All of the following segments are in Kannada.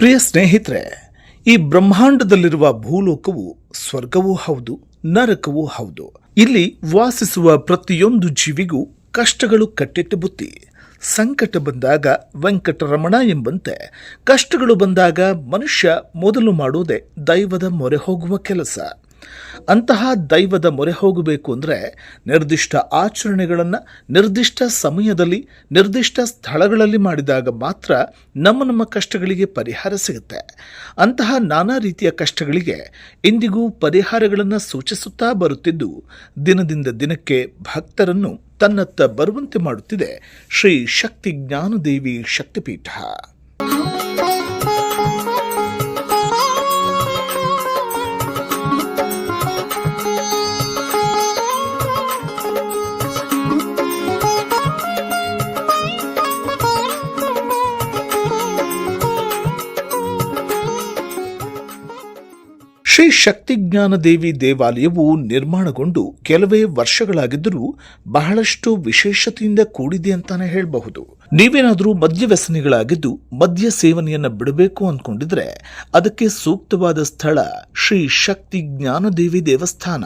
ಪ್ರಿಯ ಸ್ನೇಹಿತರೆ, ಈ ಬ್ರಹ್ಮಾಂಡದಲ್ಲಿರುವ ಭೂಲೋಕವು ಸ್ವರ್ಗವೂ ಹೌದು, ನರಕವೂ ಹೌದು. ಇಲ್ಲಿ ವಾಸಿಸುವ ಪ್ರತಿಯೊಂದು ಜೀವಿಗೂ ಕಷ್ಟಗಳು ಕಟ್ಟಿಟ್ಟ ಬುತ್ತಿ. ಸಂಕಟ ಬಂದಾಗ ವೆಂಕಟರಮಣ ಎಂಬಂತೆ, ಕಷ್ಟಗಳು ಬಂದಾಗ ಮನುಷ್ಯ ಮೊದಲು ಮಾಡುವುದೇ ದೈವದ ಮೊರೆ ಹೋಗುವ ಕೆಲಸ. ಅಂತಹ ದೈವದ ಮೊರೆ ಹೋಗಬೇಕು ಅಂದರೆ ನಿರ್ದಿಷ್ಟ ಆಚರಣೆಗಳನ್ನು ನಿರ್ದಿಷ್ಟ ಸಮಯದಲ್ಲಿ, ನಿರ್ದಿಷ್ಟ ಸ್ಥಳಗಳಲ್ಲಿ ಮಾಡಿದಾಗ ಮಾತ್ರ ನಮ್ಮ ನಮ್ಮ ಕಷ್ಟಗಳಿಗೆ ಪರಿಹಾರ ಸಿಗುತ್ತೆ. ಅಂತಹ ನಾನಾ ರೀತಿಯ ಕಷ್ಟಗಳಿಗೆ ಇಂದಿಗೂ ಪರಿಹಾರಗಳನ್ನು ಸೂಚಿಸುತ್ತಾ ಬರುತ್ತಿದ್ದು, ದಿನದಿಂದ ದಿನಕ್ಕೆ ಭಕ್ತರನ್ನು ತನ್ನತ್ತ ಬರುವಂತೆ ಮಾಡುತ್ತಿದೆ ಶ್ರೀ ಶಕ್ತಿ ಜ್ಞಾನದೇವಿ ಶಕ್ತಿಪೀಠ. ಶ್ರೀ ಶಕ್ತಿಜ್ಞಾನ ದೇವಿ ದೇವಾಲಯವು ನಿರ್ಮಾಣಗೊಂಡು ಕೆಲವೇ ವರ್ಷಗಳಾಗಿದ್ದರೂ ಬಹಳಷ್ಟು ವಿಶೇಷತೆಯಿಂದ ಕೂಡಿದೆ ಅಂತಾನೆ ಹೇಳಬಹುದು. ನೀವೇನಾದರೂ ಮದ್ಯ ವ್ಯಸನಿಗಳಾಗಿದ್ದು ಮದ್ಯ ಸೇವನೆಯನ್ನು ಬಿಡಬೇಕು ಅಂದ್ಕೊಂಡಿದ್ರೆ ಅದಕ್ಕೆ ಸೂಕ್ತವಾದ ಸ್ಥಳ ಶ್ರೀ ಶಕ್ತಿ ಜ್ಞಾನದೇವಿ ದೇವಸ್ಥಾನ.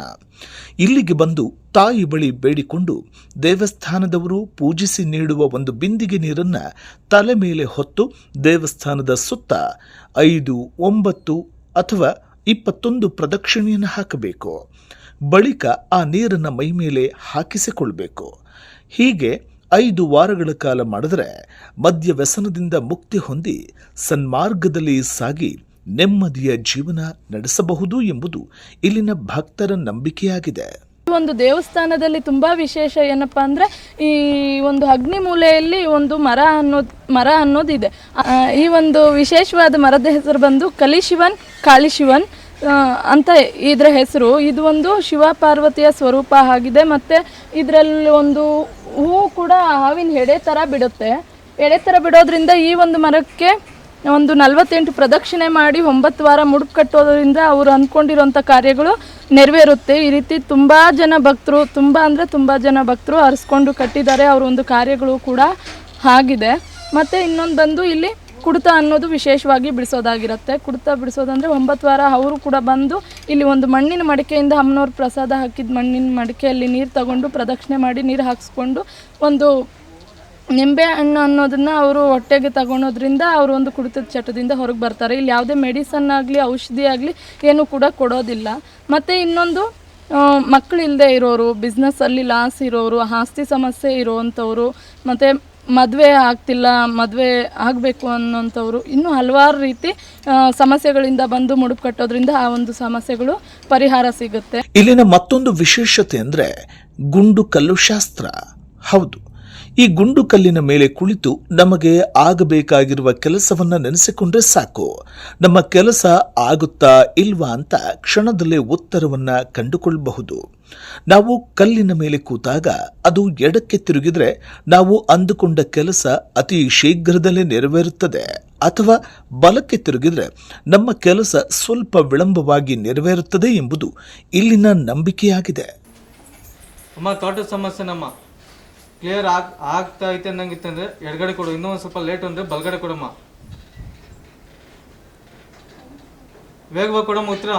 ಇಲ್ಲಿಗೆ ಬಂದು ತಾಯಿ ಬಳಿ ಬೇಡಿಕೊಂಡು ದೇವಸ್ಥಾನದವರು ಪೂಜಿಸಿ ನೀಡುವ ಒಂದು ಬಿಂದಿಗೆ ನೀರನ್ನ ತಲೆ ಮೇಲೆ ಹೊತ್ತು ದೇವಸ್ಥಾನದ ಸುತ್ತ ಐದು, ಒಂಬತ್ತು ಅಥವಾ ಇಪ್ಪತ್ತೊಂದು ಪ್ರದಕ್ಷಿಣೆಯನ್ನು ಹಾಕಬೇಕು. ಬಳಿಕ ಆ ನೀರನ್ನು ಮೈ ಮೇಲೆ ಹಾಕಿಸಿಕೊಳ್ಬೇಕು. ಹೀಗೆ ಐದು ವಾರಗಳ ಕಾಲ ಮಾಡಿದರೆ ಮದ್ಯ ವ್ಯಸನದಿಂದ ಮುಕ್ತಿ ಹೊಂದಿ ಸನ್ಮಾರ್ಗದಲ್ಲಿ ಸಾಗಿ ನೆಮ್ಮದಿಯ ಜೀವನ ನಡೆಸಬಹುದು ಎಂಬುದು ಇಲ್ಲಿನ ಭಕ್ತರ ನಂಬಿಕೆಯಾಗಿದೆ. ಒಂದು ದೇವಸ್ಥಾನದಲ್ಲಿ ತುಂಬ ವಿಶೇಷ ಏನಪ್ಪ ಅಂದರೆ ಈ ಒಂದು ಅಗ್ನಿ ಮೂಲೆಯಲ್ಲಿ ಒಂದು ಮರ ಅನ್ನೋದು, ಮರ ಅನ್ನೋದಿದೆ. ಈ ಒಂದು ವಿಶೇಷವಾದ ಮರದ ಹೆಸರು ಬಂದು ಕಲಿಶಿವನ್, ಕಾಳಿಶಿವನ್ ಅಂತ ಇದರ ಹೆಸರು. ಇದು ಒಂದು ಶಿವ ಪಾರ್ವತಿಯ ಸ್ವರೂಪ ಆಗಿದೆ ಮತ್ತು ಇದರಲ್ಲಿ ಒಂದು ಹೂವು ಕೂಡ ಹಾವಿನ ಎಡೆ ಥರ ಬಿಡುತ್ತೆ. ಎಡೆ ಥರ ಬಿಡೋದ್ರಿಂದ ಈ ಒಂದು ಮರಕ್ಕೆ ಒಂದು ನಲವತ್ತೆಂಟು ಪ್ರದಕ್ಷಿಣೆ ಮಾಡಿ ಒಂಬತ್ತು ವಾರ ಮುಡುಪು ಕಟ್ಟೋದ್ರಿಂದ ಅವರು ಅಂದ್ಕೊಂಡಿರೋಂಥ ಕಾರ್ಯಗಳು ನೆರವೇರುತ್ತೆ. ಈ ರೀತಿ ತುಂಬ ಜನ ಭಕ್ತರು, ತುಂಬ ಅಂದರೆ ತುಂಬ ಜನ ಭಕ್ತರು ಅರಿಸ್ಕೊಂಡು ಕಟ್ಟಿದ್ದಾರೆ ಅವ್ರ ಒಂದು ಕಾರ್ಯಗಳು ಕೂಡ ಆಗಿದೆ. ಮತ್ತು ಇನ್ನೊಂದು ಬಂದು ಇಲ್ಲಿ ಕುಡಿತ ಅನ್ನೋದು ವಿಶೇಷವಾಗಿ ಬಿಡಿಸೋದಾಗಿರುತ್ತೆ. ಕುಡಿತ ಬಿಡಿಸೋದಂದರೆ ಒಂಬತ್ತು ವಾರ ಅವರು ಕೂಡ ಬಂದು ಇಲ್ಲಿ ಒಂದು ಮಣ್ಣಿನ ಮಡಿಕೆಯಿಂದ ಅಮ್ಮನವ್ರ ಪ್ರಸಾದ ಹಾಕಿದ ಮಣ್ಣಿನ ಮಡಿಕೆಯಲ್ಲಿ ನೀರು ತಗೊಂಡು ಪ್ರದಕ್ಷಿಣೆ ಮಾಡಿ ನೀರು ಹಾಕಿಸ್ಕೊಂಡು ಒಂದು ನಿಂಬೆ ಹಣ್ಣು ಅನ್ನೋದನ್ನು ಅವರು ಹೊಟ್ಟೆಗೆ ತಗೊಳೋದ್ರಿಂದ ಅವರು ಒಂದು ಕುಡಿತದ ಚಟದಿಂದ ಹೊರಗೆ ಬರ್ತಾರೆ. ಇಲ್ಲಿ ಯಾವುದೇ ಮೆಡಿಸನ್ ಆಗಲಿ, ಔಷಧಿ ಆಗಲಿ ಏನು ಕೂಡ ಕೊಡೋದಿಲ್ಲ. ಮತ್ತು ಇನ್ನೊಂದು ಮಕ್ಕಳು ಇಲ್ಲದೆ ಇರೋರು ಬಿಸ್ನೆಸ್ಸಲ್ಲಿ ಲಾಸ್ ಇರೋರು, ಆಸ್ತಿ ಸಮಸ್ಯೆ ಇರೋವಂಥವ್ರು ಮತ್ತು ಮದುವೆ ಆಗ್ತಿಲ್ಲ, ಮದುವೆ ಆಗಬೇಕು ಅನ್ನೋಂಥವ್ರು ಇನ್ನೂ ಹಲವಾರು ರೀತಿ ಸಮಸ್ಯೆಗಳಿಂದ ಬಂದು ಮುಡುಪು ಕಟ್ಟೋದ್ರಿಂದ ಆ ಒಂದು ಸಮಸ್ಯೆಗಳು ಪರಿಹಾರ ಸಿಗುತ್ತೆ. ಇಲ್ಲಿನ ಮತ್ತೊಂದು ವಿಶೇಷತೆ ಅಂದ್ರೆ ಗುಂಡು ಕಲ್ಲು ಶಾಸ್ತ್ರ ಹೌದು. ಈ ಗುಂಡು ಕಲ್ಲಿನ ಮೇಲೆ ಕುಳಿತು ನಮಗೆ ಆಗಬೇಕಾಗಿರುವ ಕೆಲಸವನ್ನ ನೆನೆಸಿಕೊಂಡ್ರೆ ಸಾಕು. ನಮ್ಮ ಕೆಲಸ ಆಗುತ್ತಾ ಇಲ್ವಾ ಅಂತ ಕ್ಷಣದಲ್ಲೇ ಉತ್ತರವನ್ನ ಕಂಡುಕೊಳ್ಳಬಹುದು ನಾವು ಕಲ್ಲಿನ ಮೇಲೆ ಕೂತಾಗ ಅದು ಎಡಕ್ಕೆ ತಿರುಗಿದ್ರೆ ನಾವು ಅಂದುಕೊಂಡ ಕೆಲಸ ಅತಿ ಶೀಘ್ರದಲ್ಲೇ ನೆರವೇರುತ್ತದೆ. ಅಥವಾ ಬಲಕ್ಕೆ ತಿರುಗಿದ್ರೆ ನಮ್ಮ ಕೆಲಸ ಸ್ವಲ್ಪ ವಿಳಂಬವಾಗಿ ನೆರವೇರುತ್ತದೆ ಎಂಬುದು ಇಲ್ಲಿನ ನಂಬಿಕೆಯಾಗಿದೆ. ಅಮ್ಮ, ತೋಟದ ಸಮಸ್ಯೆ ನಮ್ಮ. ಕ್ಲಿಯರ್ ಆಗ್, ಆಗ್ತಾ ಐತೆ ಅನ್ನಂಗಿತ್ತಂದ್ರೆ ಎಡಗಡೆ ಕೊಡು, ಇನ್ನೂ ಒಂದು ಸ್ವಲ್ಪ ಲೇಟ್ ಅಂದ್ರೆ ಬಲಗಡೆ ಕೊಡಮ್ಮ. ವೇಗವಾಗಿ ಕೊಡಮ್ಮ ಉತ್ತರ.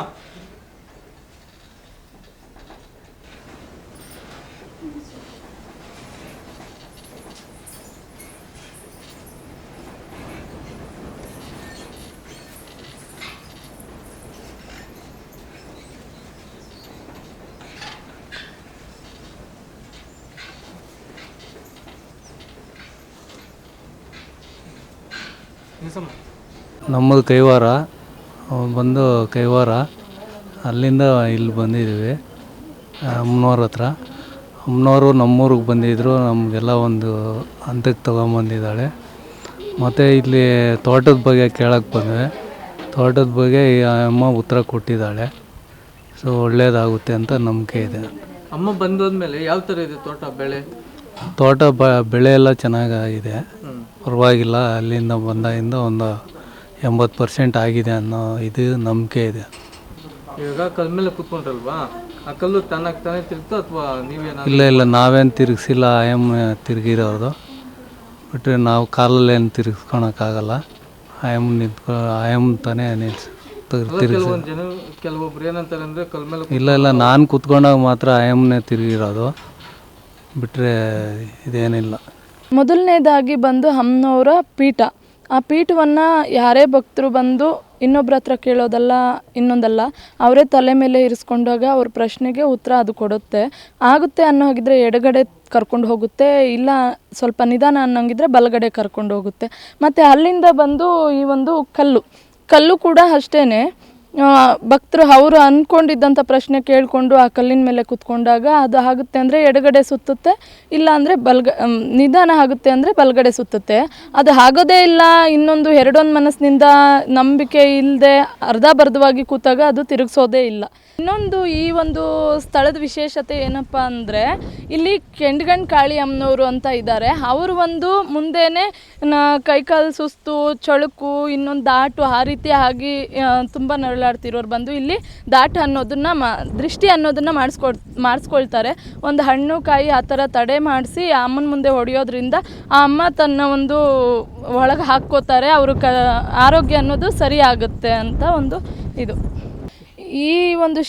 ನಮ್ಮದು ಕೈವಾರ ಬಂದು ಕೈವಾರ. ಅಲ್ಲಿಂದ ಇಲ್ಲಿ ಬಂದಿದ್ದೀವಿ ಅಮ್ಮನವ್ರ ಹತ್ರ. ಅಮ್ಮನವರು ನಮ್ಮೂರಿಗೆ ಬಂದಿದ್ದರು ನಮಗೆಲ್ಲ ಒಂದು ಹಂತಕ್ಕೆ ತೊಗೊಂಬಂದಿದ್ದಾಳೆ. ಮತ್ತು ಇಲ್ಲಿ ತೋಟದ ಬಗ್ಗೆ ಕೇಳಕ್ಕೆ ಬಂದೆ ತೋಟದ ಬಗ್ಗೆ ಈ ಅಮ್ಮ ಉತ್ತರ ಕೊಟ್ಟಿದ್ದಾಳೆ. ಸೊ ಒಳ್ಳೇದಾಗುತ್ತೆ ಅಂತ ನಂಬಿಕೆ ಇದೆ. ಅಮ್ಮ ಬಂದೋದ್ಮೇಲೆ ಯಾವ ಥರ ಇದೆ ತೋಟ ಬೆಳೆ? ತೋಟ ಬ ಬೆಳೆ ಎಲ್ಲ ಚೆನ್ನಾಗಿದೆ ಪರವಾಗಿಲ್ಲ ಅಲ್ಲಿಂದ ಬಂದಾಗಿಂದ ಒಂದು ಎಂಬತ್ತು ಪರ್ಸೆಂಟ್ ಆಗಿದೆ ಅನ್ನೋ ಇದು ನಂಬಿಕೆ ಇದೆ. ಇವಾಗ ಕಲ್ ಮೇಲೆ ಕೂತ್ಕೊಂಡ್ರಲ್ವಾ? ಆ ಕಲ್ಲು ತನ್ನಕ್ಕೆ ತಾನೇ ತಿರುಗ್ತೋ ಅಥವಾ ನೀವೇನ ಇಲ್ಲ ಇಲ್ಲ ನಾವೇನು ತಿರುಗಿಸಿಲ್ಲ ಆಯಮ್ ತಿರುಗಿರೋದು. ಬಿಟ್ಟರೆ ನಾವು ಕಾಲಲ್ಲೇನು ತಿರುಗಿಸ್ಕೊಳಕ್ಕಾಗಲ್ಲ ಆಯಮ್ ನಿಂತ್ಕೊ ಆಯಮ್ ತಾನೇ ನಿಲ್ಸಿ ತಿರುಗಿಸಿ. ಕೆಲವೊಂದು ಜನ ಕೆಲವೊಬ್ರು ಏನಂತಾರೆ ಅಂದರೆ ಕಲ್ ಮೇಲೆ ಇಲ್ಲ ಇಲ್ಲ ನಾನು ಕುತ್ಕೊಂಡಾಗ ಮಾತ್ರ ಆಯಮ್ನೇ ತಿರುಗಿರೋದು. ಬಿಟ್ಟರೆ ಇದೇನಿಲ್ಲ. ಮೊದಲನೇದಾಗಿ ಬಂದು ಅಮ್ಮನವರ ಪೀಠ. ಆ ಪೀಠವನ್ನು ಯಾರೇ ಭಕ್ತರು ಬಂದು ಇನ್ನೊಬ್ರ ಹತ್ರ ಕೇಳೋದಲ್ಲ, ಇನ್ನೊಂದಲ್ಲ, ಅವರೇ ತಲೆ ಮೇಲೆ ಇರಿಸ್ಕೊಂಡಾಗ ಅವ್ರ ಪ್ರಶ್ನೆಗೆ ಉತ್ತರ ಅದು ಕೊಡುತ್ತೆ. ಆಗುತ್ತೆ ಅನ್ನೋ ಹಾಗಿದ್ರೆ ಎಡಗಡೆ ಕರ್ಕೊಂಡು ಹೋಗುತ್ತೆ, ಇಲ್ಲ ಸ್ವಲ್ಪ ನಿಧಾನ ಅನ್ನೋಂಗಿದ್ರೆ ಬಲಗಡೆ ಕರ್ಕೊಂಡು ಹೋಗುತ್ತೆ. ಮತ್ತು ಅಲ್ಲಿಂದ ಬಂದು ಈ ಒಂದು ಕಲ್ಲು. ಕಲ್ಲು ಕೂಡ ಅಷ್ಟೇ ಭಕ್ತರು ಅವರು ಅಂದ್ಕೊಂಡಿದ್ದಂಥ ಪ್ರಶ್ನೆ ಕೇಳಿಕೊಂಡು ಆ ಕಲ್ಲಿನ ಮೇಲೆ ಕುತ್ಕೊಂಡಾಗ ಅದು ಆಗುತ್ತೆ ಅಂದರೆ ಎಡಗಡೆ ಸುತ್ತುತ್ತೆ, ಇಲ್ಲ ಅಂದರೆ ಬಲ್ಗ ನಿಧಾನ ಆಗುತ್ತೆ ಅಂದರೆ ಬಲಗಡೆ ಸುತ್ತುತ್ತೆ. ಅದು ಆಗೋದೇ ಇಲ್ಲ, ಇನ್ನೊಂದು ಎರಡೊಂದು ಮನಸ್ಸಿನಿಂದ ನಂಬಿಕೆ ಇಲ್ಲದೆ ಅರ್ಧಬರ್ಧವಾಗಿ ಕೂತಾಗ ಅದು ತಿರುಗಿಸೋದೇ ಇಲ್ಲ. ಇನ್ನೊಂದು ಈ ಒಂದು ಸ್ಥಳದ ವಿಶೇಷತೆ ಏನಪ್ಪ ಅಂದರೆ, ಇಲ್ಲಿ ಕೆಂಡ್ಗಣ್ ಕಾಳಿ ಅಮ್ಮನವರು ಅಂತ ಇದ್ದಾರೆ ಅವರು ಒಂದು ಮುಂದೆನೆ ಕೈಕಾಲು ಸುಸ್ತು, ಚಳುಕು, ಇನ್ನೊಂದು ದಾಟು ಆ ರೀತಿ ಆಗಿ ತುಂಬ ನರಳಾಡ್ತಿರೋರು ಬಂದು ಇಲ್ಲಿ ದಾಟು ಅನ್ನೋದನ್ನ ಮಾ, ದೃಷ್ಟಿ ಅನ್ನೋದನ್ನ ಮಾಡಿಸ್ಕೊಳ್ ಮಾಡಿಸ್ಕೊಳ್ತಾರೆ. ಒಂದು ಹಣ್ಣು ಕಾಯಿ ಆ ಥರ ತಡೆ ಮಾಡಿಸಿ ಅಮ್ಮನ ಮುಂದೆ ಹೊಡೆಯೋದ್ರಿಂದ ಆ ಅಮ್ಮ ತನ್ನ ಒಂದು ಒಳಗೆ ಹಾಕ್ಕೋತಾರೆ. ಅವರು ಕ, ಆರೋಗ್ಯ ಅನ್ನೋದು ಸರಿ ಆಗುತ್ತೆ ಅಂತ ಒಂದು ಇದು. ಈ ಒಂದು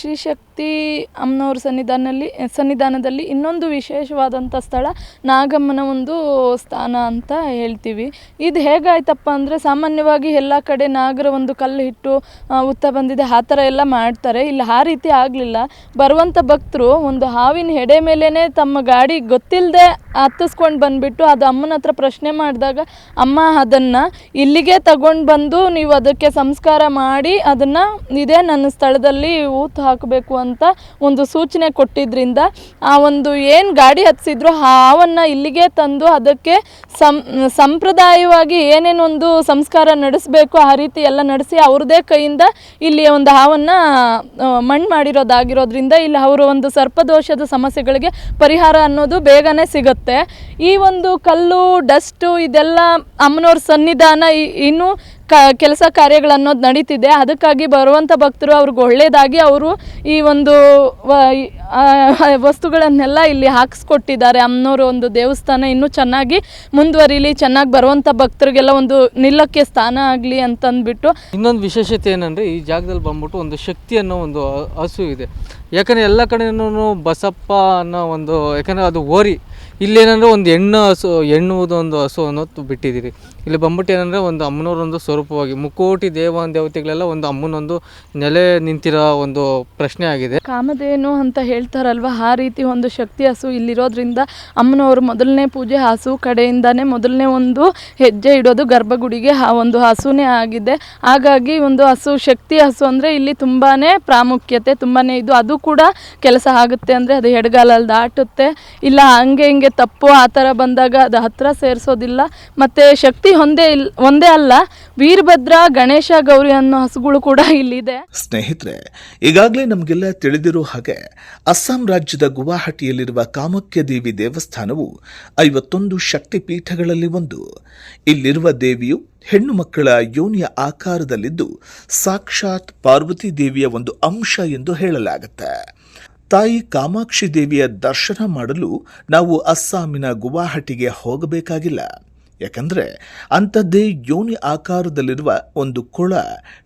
ಶ್ರೀಶಕ್ತಿ ಅಮ್ಮನವ್ರ ಸನ್ನಿಧಾನದಲ್ಲಿ ಸನ್ನಿಧಾನದಲ್ಲಿ ಇನ್ನೊಂದು ವಿಶೇಷವಾದಂಥ ಸ್ಥಳ ನಾಗಮ್ಮನ ಒಂದು ಸ್ಥಾನ ಅಂತ ಹೇಳ್ತೀವಿ. ಇದು ಹೇಗಾಯ್ತಪ್ಪ ಅಂದರೆ ಸಾಮಾನ್ಯವಾಗಿ ಎಲ್ಲ ಕಡೆ ನಾಗರ ಒಂದು ಕಲ್ಲು ಇಟ್ಟು ಆ, ಉತ್ತ ಬಂದಿದೆ ಆ ಥರ ಎಲ್ಲ ಮಾಡ್ತಾರೆ. ಇಲ್ಲಿ ಆ ರೀತಿ ಆಗಲಿಲ್ಲ. ಬರುವಂಥ ಭಕ್ತರು ಒಂದು ಹಾವಿನ ಹೆಡೆ ಮೇಲೇ ತಮ್ಮ ಗಾಡಿ ಗೊತ್ತಿಲ್ಲದೆ ಹತ್ತಿಸ್ಕೊಂಡು ಬಂದುಬಿಟ್ಟು ಅದು ಅಮ್ಮನ ಹತ್ರ ಪ್ರಶ್ನೆ ಮಾಡಿದಾಗ ಅಮ್ಮ ಅದನ್ನು ಇಲ್ಲಿಗೆ ತಗೊಂಡು ಬಂದು ನೀವು ಅದಕ್ಕೆ ಸಂಸ್ಕಾರ ಮಾಡಿ ಅದನ್ನು ಇದೇ ನನ್ನ ಸ್ಥಳದಲ್ಲಿ ಊತು ಹಾಕಬೇಕು ಅಂತ ಒಂದು ಸೂಚನೆ ಕೊಟ್ಟಿದ್ದರಿಂದ ಆ ಒಂದು ಏನು ಗಾಡಿ ಹತ್ತಿಸಿದ್ರು ಹಾವನ್ನು ಇಲ್ಲಿಗೆ ತಂದು ಅದಕ್ಕೆ ಸಂ, ಸಂಪ್ರದಾಯವಾಗಿ ಏನೇನೊಂದು ಸಂಸ್ಕಾರ ನಡೆಸಬೇಕು ಆ ರೀತಿ ಎಲ್ಲ ನಡೆಸಿ ಅವ್ರದ್ದೇ ಕೈಯಿಂದ ಇಲ್ಲಿ ಒಂದು ಹಾವನ್ನು ಮಣ್ಣು ಮಾಡಿರೋದಾಗಿರೋದ್ರಿಂದ ಇಲ್ಲಿ ಅವರು ಒಂದು ಸರ್ಪದೋಷದ ಸಮಸ್ಯೆಗಳಿಗೆ ಪರಿಹಾರ ಅನ್ನೋದು ಬೇಗನೆ ಸಿಗುತ್ತೆ. ಈ ಒಂದು ಕಲ್ಲು, ಡಸ್ಟು ಇದೆಲ್ಲ ಅಮ್ಮನವ್ರ ಸನ್ನಿಧಾನ ಇನ್ನೂ ಕ, ಕೆಲಸ ಕಾರ್ಯಗಳನ್ನೋದು ನಡೀತಿದೆ. ಅದಕ್ಕಾಗಿ ಬರುವಂಥ ಭಕ್ತರು ಅವ್ರಿಗೆ ಒಳ್ಳೆಯದಾಗಿ ಅವರು ಈ ಒಂದು ವಸ್ತುಗಳನ್ನೆಲ್ಲ ಇಲ್ಲಿ ಹಾಕಿಸ್ಕೊಟ್ಟಿದ್ದಾರೆ. ಅಮ್ಮನವರು ಒಂದು ದೇವಸ್ಥಾನ ಇನ್ನೂ ಚೆನ್ನಾಗಿ ಮುಂದುವರಿಲಿ, ಚೆನ್ನಾಗಿ ಬರುವಂಥ ಭಕ್ತರಿಗೆಲ್ಲ ಒಂದು ನಿಲ್ಲಕ್ಕೆ ಸ್ಥಾನ ಆಗಲಿ ಅಂತಂದ್ಬಿಟ್ಟು. ಇನ್ನೊಂದು ವಿಶೇಷತೆ ಏನಂದರೆ ಈ ಜಾಗದಲ್ಲಿ ಬಂದ್ಬಿಟ್ಟು ಒಂದು ಶಕ್ತಿ ಅನ್ನೋ ಒಂದು ಹಸು ಇದೆ. ಯಾಕಂದರೆ ಎಲ್ಲ ಕಡೆಯೂ ಬಸಪ್ಪ ಅನ್ನೋ ಒಂದು, ಯಾಕಂದರೆ ಅದು ಓರಿ. ಇಲ್ಲೇನಂದ್ರೆ ಒಂದು ಹೆಣ್ಣು ಹಸು, ಹೆಣ್ಣುವುದು ಒಂದು ಹಸು ಅನ್ನೋದು ಬಿಟ್ಟಿದ್ದೀರಿ. ಇಲ್ಲಿ ಬಂದ್ಬಿಟ್ಟು ಏನಂದರೆ ಒಂದು ಅಮ್ಮನವರೊಂದು ಸ್ವರೂಪವಾಗಿ, ಮುಕ್ಕೋಟಿ ದೇವ ದೇವತೆಗಳೆಲ್ಲ ಒಂದು ಅಮ್ಮನೊಂದು ನೆಲೆ ನಿಂತಿರೋ ಒಂದು ಪ್ರಶ್ನೆ ಆಗಿದೆ. ಕಾಮಧೇನು ಅಂತ ಹೇಳ್ತಾರಲ್ವ? ಆ ರೀತಿ ಒಂದು ಶಕ್ತಿ ಹಸು ಇಲ್ಲಿರೋದ್ರಿಂದ ಅಮ್ಮನವರು ಮೊದಲನೇ ಪೂಜೆ ಹಸು ಕಡೆಯಿಂದನೇ ಮೊದಲನೇ ಒಂದು ಹೆಜ್ಜೆ ಇಡೋದು ಗರ್ಭಗುಡಿಗೆ ಆ ಒಂದು ಹಸುನೇ ಆಗಿದೆ. ಹಾಗಾಗಿ ಒಂದು ಹಸು, ಶಕ್ತಿ ಹಸು ಅಂದರೆ ಇಲ್ಲಿ ತುಂಬಾ ಪ್ರಾಮುಖ್ಯತೆ ತುಂಬಾ ಇದು. ಅದು ಕೂಡ ಕೆಲಸ ಆಗುತ್ತೆ ಅಂದರೆ ಅದು ಎಡಗಾಲಲ್ಲಿ ದಾಟುತ್ತೆ. ಇಲ್ಲ, ಹಂಗೆ ಹಿಂಗೆ ತಪ್ಪು ಆ ಥರ ಬಂದಾಗ ಅದು ಹತ್ತಿರ ಸೇರಿಸೋದಿಲ್ಲ. ಮತ್ತು ಶಕ್ತಿ ಒಂದೇ ಇಲ್, ಒಂದೇ ಅಲ್ಲ, ವೀರಭದ್ರ, ಗಣೇಶ, ಗೌರಿ ಅನ್ನೋ ಹಸುಗಳು ಕೂಡ ಇಲ್ಲಿದೆ. ಸ್ನೇಹಿತರೆ, ಈಗಾಗಲೇ ನಮಗೆಲ್ಲ ತಿಳಿದಿರೋ ಹಾಗೆ ಅಸ್ಸಾಂ ರಾಜ್ಯದ ಗುವಾಹಟಿಯಲ್ಲಿರುವ ಕಾಮಾಖ್ಯ ದೇವಿ ದೇವಸ್ಥಾನವು ಐವತ್ತೊಂದು ಶಕ್ತಿ ಪೀಠಗಳಲ್ಲಿ ಒಂದು. ಇಲ್ಲಿರುವ ದೇವಿಯು ಹೆಣ್ಣು ಮಕ್ಕಳ ಯೋನಿಯ ಆಕಾರದಲ್ಲಿದ್ದು ಸಾಕ್ಷಾತ್ ಪಾರ್ವತಿ ದೇವಿಯ ಒಂದು ಅಂಶ ಎಂದು ಹೇಳಲಾಗುತ್ತೆ. ತಾಯಿ ಕಾಮಾಕ್ಷಿ ದೇವಿಯ ದರ್ಶನ ಮಾಡಲು ನಾವು ಅಸ್ಸಾಮಿನ ಗುವಾಹಟಿಗೆ ಹೋಗಬೇಕಾಗಿಲ್ಲ. ಯಾಕಂದ್ರೆ ಅಂಥದ್ದೇ ಯೋನಿ ಆಕಾರದಲ್ಲಿರುವ ಒಂದು ಕೊಳ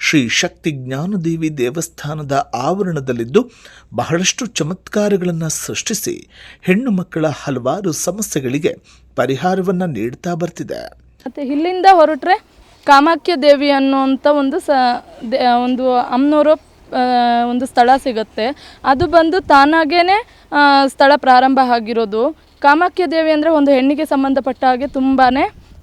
ಶ್ರೀ ಶಕ್ತಿ ಜ್ಞಾನದೇವಿ ದೇವಸ್ಥಾನದ ಆವರಣದಲ್ಲಿದ್ದು ಬಹಳಷ್ಟು ಚಮತ್ಕಾರಗಳನ್ನು ಸೃಷ್ಟಿಸಿ ಹೆಣ್ಣು ಮಕ್ಕಳ ಹಲವಾರು ಸಮಸ್ಯೆಗಳಿಗೆ ಪರಿಹಾರವನ್ನು ನೀಡ್ತಾ ಬರ್ತಿದೆ. ಮತ್ತು ಇಲ್ಲಿಂದ ಹೊರಟ್ರೆ ಕಾಮಾಖ್ಯ ದೇವಿ ಅನ್ನುವಂಥ ಒಂದು ಸ ಒಂದು ಅಮ್ಮನವರು ಒಂದು ಸ್ಥಳ ಸಿಗುತ್ತೆ. ಅದು ಬಂದು ತಾನಾಗೇ ಸ್ಥಳ ಪ್ರಾರಂಭ ಆಗಿರೋದು. ಕಾಮಾಖ್ಯ ದೇವಿ ಅಂದರೆ ಒಂದು ಹೆಣ್ಣಿಗೆ ಸಂಬಂಧಪಟ್ಟ ಹಾಗೆ ತುಂಬಾ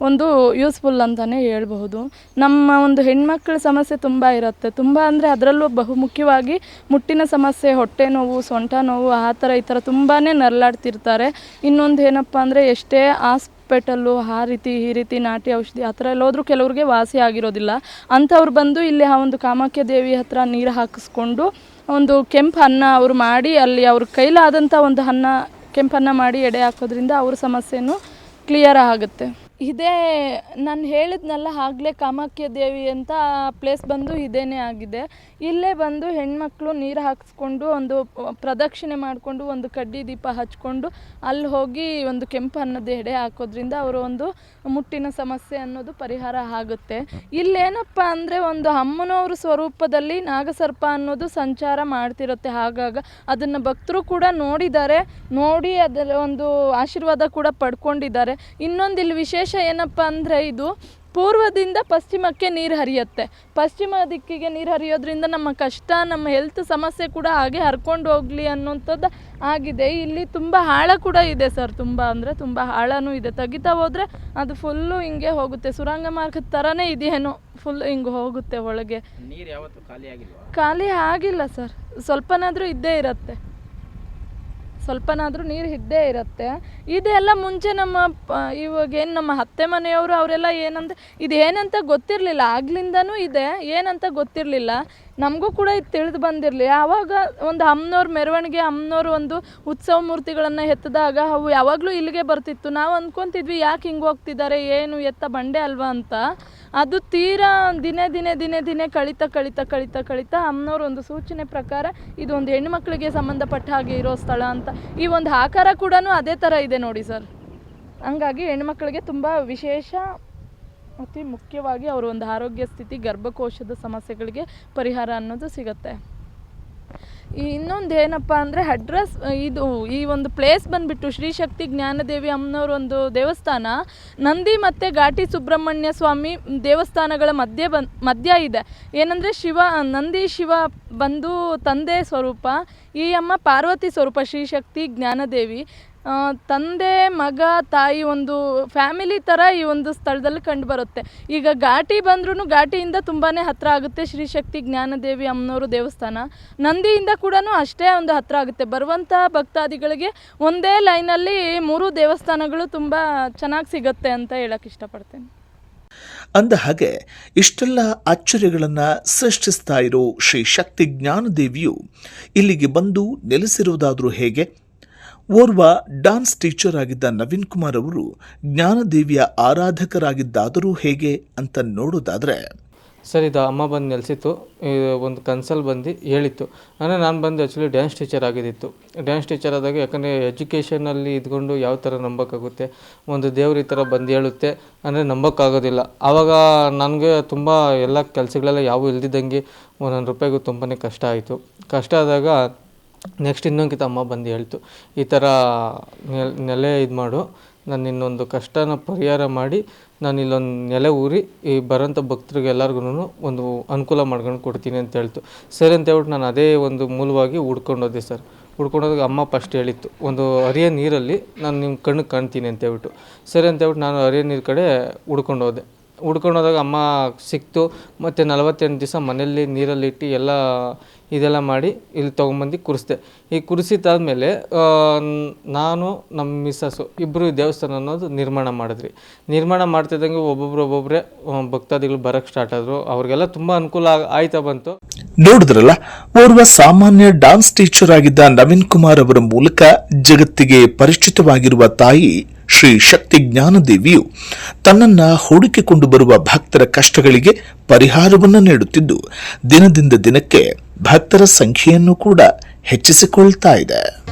ಒಂದು ಯೂಸ್ಫುಲ್ ಅಂತಲೇ ಹೇಳ್ಬಹುದು. ನಮ್ಮ ಒಂದು ಹೆಣ್ಮಕ್ಳ ಸಮಸ್ಯೆ ತುಂಬ ಇರುತ್ತೆ. ತುಂಬ ಅಂದರೆ ಅದರಲ್ಲೂ ಬಹುಮುಖ್ಯವಾಗಿ ಮುಟ್ಟಿನ ಸಮಸ್ಯೆ, ಹೊಟ್ಟೆ ನೋವು, ಸೊಂಟ ನೋವು, ಆ ಥರ ಈ ಥರ ತುಂಬಾ ನರಳಾಡ್ತಿರ್ತಾರೆ ಇನ್ನೊಂದು ಏನಪ್ಪ ಅಂದರೆ ಎಷ್ಟೇ ಹಾಸ್ಪಿಟಲ್ಲು ಆ ರೀತಿ, ಈ ರೀತಿ ನಾಟಿ ಔಷಧಿ ಆ ಥರ ಎಲ್ಲ ಕೆಲವ್ರಿಗೆ ವಾಸಿ ಆಗಿರೋದಿಲ್ಲ. ಅಂಥವ್ರು ಬಂದು ಇಲ್ಲಿ ಆ ಒಂದು ಕಾಮಾಖ್ಯ ದೇವಿ ಹತ್ರ ನೀರು ಹಾಕಿಸ್ಕೊಂಡು ಒಂದು ಕೆಂಪು ಅನ್ನ ಅವರು ಮಾಡಿ ಅಲ್ಲಿ ಅವ್ರ ಕೈಲಾದಂಥ ಒಂದು ಅನ್ನ ಕೆಂಪನ್ನ ಮಾಡಿ ಎಡೆ ಹಾಕೋದ್ರಿಂದ ಅವ್ರ ಸಮಸ್ಯೆನೂ ಕ್ಲಿಯರ್ ಆಗುತ್ತೆ. ಇದೇ ನಾನು ಹೇಳಿದ್ನಲ್ಲ ಆಗಲೇ ಕಾಮಾಖ್ಯ ದೇವಿ ಅಂತ ಪ್ಲೇಸ್ ಬಂದು ಇದೇನೇ ಆಗಿದೆ. ಇಲ್ಲೇ ಬಂದು ಹೆಣ್ಮಕ್ಳು ನೀರು ಹಾಕಿಸ್ಕೊಂಡು ಒಂದು ಪ್ರದಕ್ಷಿಣೆ ಮಾಡಿಕೊಂಡು ಒಂದು ಕಡ್ಡಿ ದೀಪ ಹಚ್ಕೊಂಡು ಅಲ್ಲಿ ಹೋಗಿ ಒಂದು ಕೆಂಪು ಅನ್ನದ ಎಡೆ ಹಾಕೋದ್ರಿಂದ ಅವರ ಒಂದು ಮುಟ್ಟಿನ ಸಮಸ್ಯೆ ಅನ್ನೋದು ಪರಿಹಾರ ಆಗುತ್ತೆ. ಇಲ್ಲೇನಪ್ಪ ಅಂದರೆ ಒಂದು ಅಮ್ಮನವ್ರ ಸ್ವರೂಪದಲ್ಲಿ ನಾಗಸರ್ಪ ಅನ್ನೋದು ಸಂಚಾರ ಮಾಡ್ತಿರುತ್ತೆ. ಆಗಾಗ ಅದನ್ನು ಭಕ್ತರು ಕೂಡ ನೋಡಿದ್ದಾರೆ. ನೋಡಿ ಅದರ ಒಂದು ಆಶೀರ್ವಾದ ಕೂಡ ಪಡ್ಕೊಂಡಿದ್ದಾರೆ. ಇನ್ನೊಂದು ಇಲ್ಲಿ ವಿಶೇಷ ಏನಪ್ಪ ಅಂದರೆ ಇದು ಪೂರ್ವದಿಂದ ಪಶ್ಚಿಮಕ್ಕೆ ನೀರು ಹರಿಯುತ್ತೆ. ಪಶ್ಚಿಮ ದಿಕ್ಕಿಗೆ ನೀರು ಹರಿಯೋದ್ರಿಂದ ನಮ್ಮ ಕಷ್ಟ ನಮ್ಮ ಹೆಲ್ತ್ ಸಮಸ್ಯೆ ಕೂಡ ಹಾಗೆ ಹರ್ಕೊಂಡು ಹೋಗಲಿ ಅನ್ನೋಂಥದ್ದು ಆಗಿದೆ. ಇಲ್ಲಿ ತುಂಬ ಆಳ ಕೂಡ ಇದೆ ಸರ್. ತುಂಬ ಅಂದರೆ ತುಂಬ ಆಳನೂ ಇದೆ. ತೆಗಿತಾ ಹೋದರೆ ಅದು ಫುಲ್ಲು ಹಿಂಗೆ ಹೋಗುತ್ತೆ. ಸುರಂಗ ಮಾರ್ಗದ ಥರನೇ ಇದೆಯೇನೋ ಫುಲ್ ಹಿಂಗೆ ಹೋಗುತ್ತೆ ಒಳಗೆ. ನೀರು ಯಾವತ್ತು ಖಾಲಿ ಖಾಲಿ ಆಗಿಲ್ಲ ಸರ್. ಸ್ವಲ್ಪನಾದರೂ ಇದ್ದೇ ಇರುತ್ತೆ. ಸ್ವಲ್ಪನಾದರೂ ನೀರು ಇದ್ದೇ ಇರುತ್ತೆ. ಇದೆಲ್ಲ ಮುಂಚೆ ನಮ್ಮ ಪ- ಇವಾಗ ಏನು ನಮ್ಮ ಅತ್ತೆ ಮನೆಯವರು ಅವರೆಲ್ಲ ಏನಂತ, ಇದೇನಂತ ಗೊತ್ತಿರಲಿಲ್ಲ. ಆಗ್ಲಿಂದನೂ ಇದೆ, ಏನಂತ ಗೊತ್ತಿರಲಿಲ್ಲ. ನಮಗೂ ಕೂಡ ಇದು ತಿಳಿದು ಬಂದಿರಲಿ. ಆವಾಗ ಒಂದು ಅಮ್ಮನವ್ರ ಮೆರವಣಿಗೆ ಅಮ್ಮನವ್ರ ಒಂದು ಉತ್ಸವ ಮೂರ್ತಿಗಳನ್ನು ಎತ್ತಿದಾಗ ಅವು ಯಾವಾಗಲೂ ಇಲ್ಲಿಗೆ ಬರ್ತಿತ್ತು. ನಾವು ಅಂದ್ಕೊತಿದ್ವಿ ಯಾಕೆ ಹಿಂಗೆ ಹೋಗ್ತಿದ್ದಾರೆ, ಏನು ಎತ್ತ ಬಂಡೆ ಅಲ್ವಾ ಅಂತ. ಅದು ತೀರಾ ದಿನೇ ದಿನೇ ದಿನೇ ದಿನೇ ಕಳಿತ ಕಳಿತ ಕಳಿತ ಕಳಿತ ಅಮ್ಮನವ್ರ ಒಂದು ಸೂಚನೆ ಪ್ರಕಾರ ಇದು ಒಂದು ಹೆಣ್ಮಕ್ಳಿಗೆ ಸಂಬಂಧಪಟ್ಟ ಹಾಗೆ ಇರೋ ಸ್ಥಳ ಅಂತ. ಈ ಒಂದು ಆಕಾರ ಕೂಡ ಅದೇ ಥರ ಇದೆ ನೋಡಿ ಸರ್. ಹಂಗಾಗಿ ಹೆಣ್ಮಕ್ಳಿಗೆ ತುಂಬ ವಿಶೇಷ ಅತಿ ಮುಖ್ಯವಾಗಿ ಅವರ ಒಂದು ಆರೋಗ್ಯ ಸ್ಥಿತಿ, ಗರ್ಭಕೋಶದ ಸಮಸ್ಯೆಗಳಿಗೆ ಪರಿಹಾರ ಅನ್ನೋದು ಸಿಗುತ್ತೆ. ಇನ್ನೊಂದು ಏನಪ್ಪ ಅಂದರೆ ಅಡ್ರೆಸ್, ಇದು ಈ ಒಂದು ಪ್ಲೇಸ್ ಬಂದುಬಿಟ್ಟು ಶ್ರೀಶಕ್ತಿ ಜ್ಞಾನದೇವಿ ಅಮ್ಮನವ್ರ ಒಂದು ದೇವಸ್ಥಾನ, ನಂದಿ ಮತ್ತು ಘಾಟಿ ಸುಬ್ರಹ್ಮಣ್ಯ ಸ್ವಾಮಿ ದೇವಸ್ಥಾನಗಳ ಮಧ್ಯೆ ಬನ್ ಮಧ್ಯ ಇದೆ. ಏನಂದರೆ ಶಿವ, ನಂದಿ ಶಿವ ಬಂದು ತಂದೆ ಸ್ವರೂಪ, ಈ ಅಮ್ಮ ಪಾರ್ವತಿ ಸ್ವರೂಪ ಶ್ರೀಶಕ್ತಿ ಜ್ಞಾನದೇವಿ. ತಂದೆ, ಮಗ, ತಾಯಿ ಒಂದು ಫ್ಯಾಮಿಲಿ ಥರ ಈ ಒಂದು ಸ್ಥಳದಲ್ಲಿ ಕಂಡುಬರುತ್ತೆ. ಈಗ ಘಾಟಿ ಬಂದ್ರೂ ಘಾಟಿಯಿಂದ ತುಂಬಾ ಹತ್ತಿರ ಆಗುತ್ತೆ ಶ್ರೀ ಶಕ್ತಿ ಜ್ಞಾನದೇವಿ ಅಮ್ಮನವರು ದೇವಸ್ಥಾನ. ನಂದಿಯಿಂದ ಕೂಡ ಅಷ್ಟೇ ಒಂದು ಹತ್ತಿರ ಆಗುತ್ತೆ. ಬರುವಂಥ ಭಕ್ತಾದಿಗಳಿಗೆ ಒಂದೇ ಲೈನಲ್ಲಿ ಮೂರು ದೇವಸ್ಥಾನಗಳು ತುಂಬ ಚೆನ್ನಾಗಿ ಸಿಗುತ್ತೆ ಅಂತ ಹೇಳಕ್ಕೆ ಇಷ್ಟಪಡ್ತೇನೆ. ಅಂದ ಹಾಗೆ ಇಷ್ಟೆಲ್ಲ ಅಚ್ಚರಿಗಳನ್ನ ಸೃಷ್ಟಿಸ್ತಾ ಇರೋ ಶ್ರೀ ಶಕ್ತಿ ಜ್ಞಾನದೇವಿಯು ಇಲ್ಲಿಗೆ ಬಂದು ನೆಲೆಸಿರುವುದಾದರೂ ಹೇಗೆ? ಓರ್ವ ಡಾನ್ಸ್ ಟೀಚರ್ ಆಗಿದ್ದ ನವೀನ್ ಕುಮಾರ್ ಅವರು ಜ್ಞಾನದೇವಿಯ ಆರಾಧಕರಾಗಿದ್ದಾದರೂ ಹೇಗೆ ಅಂತ ನೋಡೋದಾದರೆ. ಸರ್, ಇದು ಅಮ್ಮ ಬಂದು ನೆಲೆಸಿತ್ತು. ಒಂದು ಕನ್ಸಲ್ ಬಂದು ಹೇಳಿತ್ತು. ಅಂದರೆ ನಾನು ಬಂದು ಆ್ಯಕ್ಚುಲಿ ಡ್ಯಾನ್ಸ್ ಟೀಚರ್ ಆಗಿದ್ದಿತ್ತು. ಡ್ಯಾನ್ಸ್ ಟೀಚರ್ ಆದಾಗ ಯಾಕಂದರೆ ಎಜುಕೇಷನಲ್ಲಿ ಇದ್ಕೊಂಡು ಯಾವ ಥರ ನಂಬೋಕ್ಕಾಗುತ್ತೆ? ಒಂದು ದೇವ್ರ ಈ ಥರ ಬಂದು ಹೇಳುತ್ತೆ ಅಂದರೆ ನಂಬೋಕ್ಕಾಗೋದಿಲ್ಲ. ಆವಾಗ ನನಗೆ ತುಂಬ ಎಲ್ಲ ಕೆಲಸಗಳೆಲ್ಲ ಯಾವೂ ಇಲ್ದಿದ್ದಂಗೆ ಒಂದೊಂದು ರೂಪಾಯಿಗೂ ತುಂಬಾ ಕಷ್ಟ ಆಯಿತು. ಕಷ್ಟ ಆದಾಗ ನೆಕ್ಸ್ಟ್ ಇನ್ನೊಂದ್ಕಿತ ಅಮ್ಮ ಬಂದು ಹೇಳ್ತು, ಈ ಥರ ನೆಲ್ ಇದು ಮಾಡು, ನಾನು ಇನ್ನೊಂದು ಕಷ್ಟನ ಪರಿಹಾರ ಮಾಡಿ, ನಾನು ಇಲ್ಲೊಂದು ನೆಲೆ ಊರಿ, ಈ ಬರೋಂಥ ಭಕ್ತರಿಗೆ ಎಲ್ಲರಿಗೂ ಒಂದು ಅನುಕೂಲ ಮಾಡ್ಕೊಂಡು ಕೊಡ್ತೀನಿ ಅಂತ ಹೇಳ್ತು. ಸರಿ ಅಂತ ಹೇಳ್ಬಿಟ್ಟು ನಾನು ಅದೇ ಒಂದು ಮೂಲವಾಗಿ ಹುಡ್ಕೊಂಡು ಸರ್. ಹುಡ್ಕೊಂಡೋದಾಗ ಅಮ್ಮ ಫಸ್ಟ್ ಹೇಳಿತ್ತು, ಒಂದು ಹರಿಯ ನೀರಲ್ಲಿ ನಾನು ನಿಮ್ಮ ಕಣ್ಣಿಗೆ ಕಾಣ್ತೀನಿ ಅಂತ ಹೇಳ್ಬಿಟ್ಟು. ಸರಿ ಅಂತ ಹೇಳ್ಬಿಟ್ಟು ನಾನು ಹರಿಯ ನೀರು ಕಡೆ ಹುಡ್ಕೊಂಡು ಹುಡ್ಕೊಂಡು ಹೋದಾಗ ಅಮ್ಮ ಸಿಕ್ತು. ಮತ್ತು ನಲವತ್ತೆಂಟು ದಿವಸ ಮನೆಯಲ್ಲಿ ನೀರಲ್ಲಿ ಇಟ್ಟು ಎಲ್ಲ ಇದೆಲ್ಲ ಮಾಡಿ ಇಲ್ಲಿ ತೊಗೊಂಬಂದು ಕುರಿಸ್ದೆ. ಈ ಕುರಿಸಿದ್ದಾದ್ಮೇಲೆ ನಾನು, ನಮ್ಮ ಮಿಸ್ಸಸ್ಸು ಇಬ್ಬರು ದೇವಸ್ಥಾನ ಅನ್ನೋದು ನಿರ್ಮಾಣ ಮಾಡಿದ್ರಿ ನಿರ್ಮಾಣ ಮಾಡ್ತಿದ್ದಂಗೆ ಒಬ್ಬೊಬ್ರು ಒಬ್ಬೊಬ್ಬರೇ ಭಕ್ತಾದಿಗಳು ಬರೋಕ್ಕೆ ಸ್ಟಾರ್ಟ್ ಆದರು. ಅವ್ರಿಗೆಲ್ಲ ತುಂಬ ಅನುಕೂಲ ಆಯ್ತಾ ಬಂತು. ನೋಡಿದ್ರಲ್ಲ, ಓರ್ವ ಸಾಮಾನ್ಯ ಡಾನ್ಸ್ ಟೀಚರ್ ಆಗಿದ್ದ ನವೀನ್ ಕುಮಾರ್ ಅವರ ಮೂಲಕ ಜಗತ್ತಿಗೆ ಪರಿಚಿತವಾಗಿರುವ ತಾಯಿ ಶ್ರೀ ಶಕ್ತಿ ಜ್ಞಾನದೇವಿಯು ತನ್ನನ್ನ ಹುಡುಕಿಕೊಂಡು ಬರುವ ಭಕ್ತರ ಕಷ್ಟಗಳಿಗೆ ಪರಿಹಾರವನ್ನು ನೀಡುತ್ತಿದ್ದು, ದಿನದಿಂದ ದಿನಕ್ಕೆ ಭಕ್ತರ ಸಂಖ್ಯೆಯನ್ನು ಕೂಡ ಹೆಚ್ಚಿಸಿಕೊಳ್ತಾ ಇದೆ.